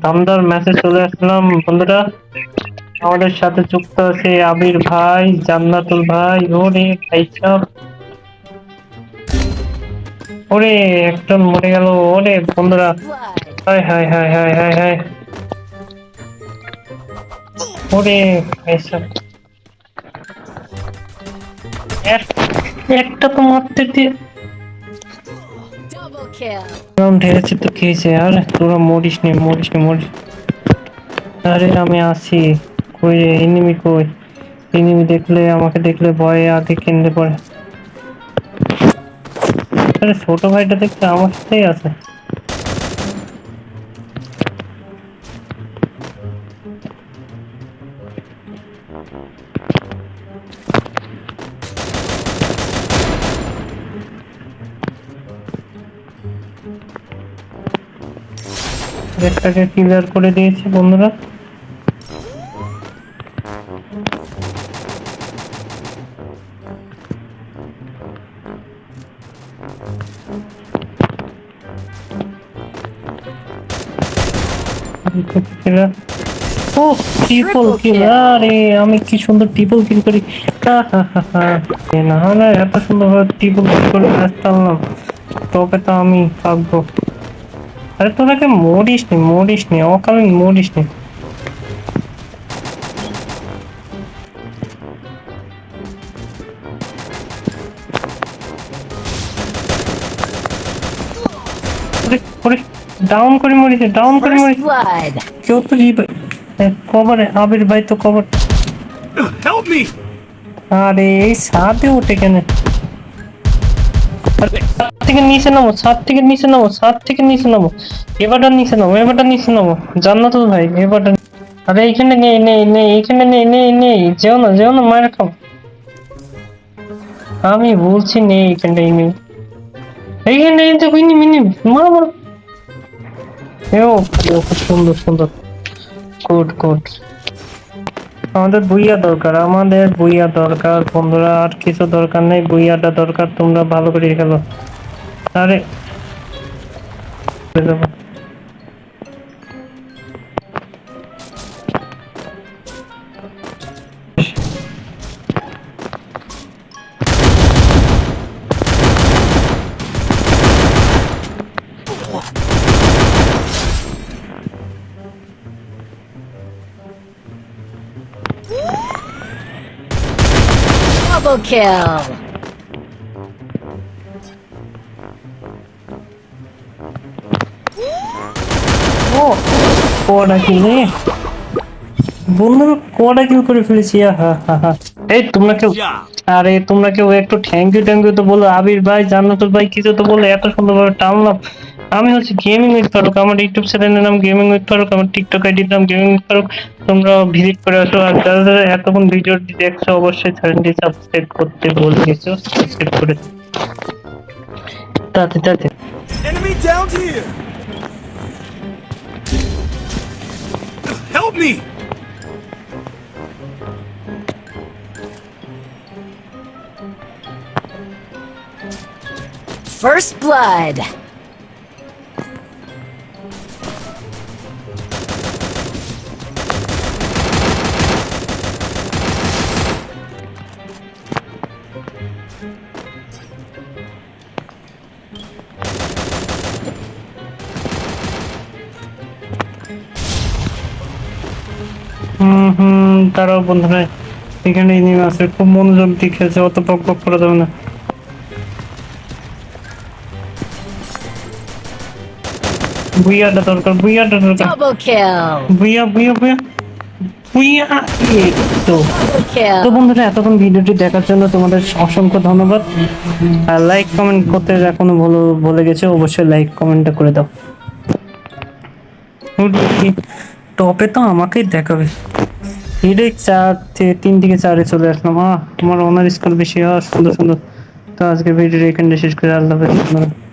দামদার ম্যাচে চলে আসলাম। বন্ধুরা, আমাদের সাথে যুক্ত আছে আবির ভাই, জান্নাতুল ভাই ওরে ভাই সব। ওরে একজন মরে গেল। ওরে, বন্ধুরা. হায় হায় হায় হায় হায় হায়। ওরে এসব এক- একটা তো মারতে দিয়ে খেয়েছে আর? তোরা মরিস নি মরিস নি, মরিস আরে, আমি আসি কই কই? এনিমি দেখলে, আমাকে দেখলে ভয়ে আগে কিনতে পড়ে। আরে, ছোট ভাইটা দেখতে আমার সাথেই আছে। রেটটাকে ক্লিয়ার করে দিয়েছি বন্ধুরা। ও আরে আমি কি সুন্দর ট্রিপল কিল করি। না হলে এত সুন্দর ট্রিপল কিল করে আসতাম তবে তো আমি থাকব। আরে তোরাকে মরিস নি মরিস নি অকালীন মরিস নি ডাউন করে মরিছে ডাউন করে First মরিছে blood. কেউ তো জিবে কবরে আবির ভাই তো কবর Help me! আরে এই সাথে উঠে কেন আরে, সাত থেকে নিচে নামো এইখানে এইখানে আমি বলছি মিনি মারো মারো। এও খুব সুন্দর সুন্দর। গুড গুড আমাদের বুইয়া দরকার, আমাদের বুইয়া দরকার বন্ধুরা, আর কিছু দরকার নেই, বুইয়াটা দরকার, তোমরা ভালো করে খেলো আরে যাবে। Double kill. ও কিল রে বন্ধুরা কিল করে ফেলেছি হা হা হা। এই তোমরা কেউ আরে তোমরা কেউ একটু থ্যাংক ইউ থ্যাংক ইউ তো বলো। আবির ভাই জান্নাতুল ভাই কিছু তো বলো। এত সুন্দরভাবে টানলাম। আমি হচ্ছে গেমিং উইথ ফারুক আমার ইউটিউব চ্যানেলের নাম গেমিং উইথ ফারুক আমার টিকটক আইডির নাম গেমিং উইথ ফারুক তোমরা ভিজিট করে আসো আর যারা যারা এতক্ষণ ভিডিওটি দেখছ অবশ্যই চ্যানেলটি সাবস্ক্রাইব করতে ভুলে গেছো সাবস্ক্রাইব করে তাতে তাতে Enemy down here! Help me! First blood. হুম হুম তারাও বন্ধুরা এখানে নেমে আছে খুব মনোযোগ দিয়ে খেলছে অত বক বক করা যাবে না। বুইয়াটা দরকার বুইয়াটা দরকার. বুইয়া বুইয়া বুইয়া। বুইয়া তো। তো বন্ধুরা এতক্ষণ ভিডিওটি দেখার জন্য তোমাদের অসংখ্য ধন্যবাদ। আর লাইক কমেন্ট করতে এখনও বলে বলে গেছে অবশ্যই লাইক কমেন্টটা করে দাও। টপে তো আমাকেই দেখাবে। হিরে চার থেকে তিন থেকে চারে চলে আসলাম। হ্যাঁ তোমার অনার স্কোর বেশি হওয়া সুন্দর সুন্দর। তো আজকে ভিডিও এখানে শেষ করে আল্লাহ হাফেজ।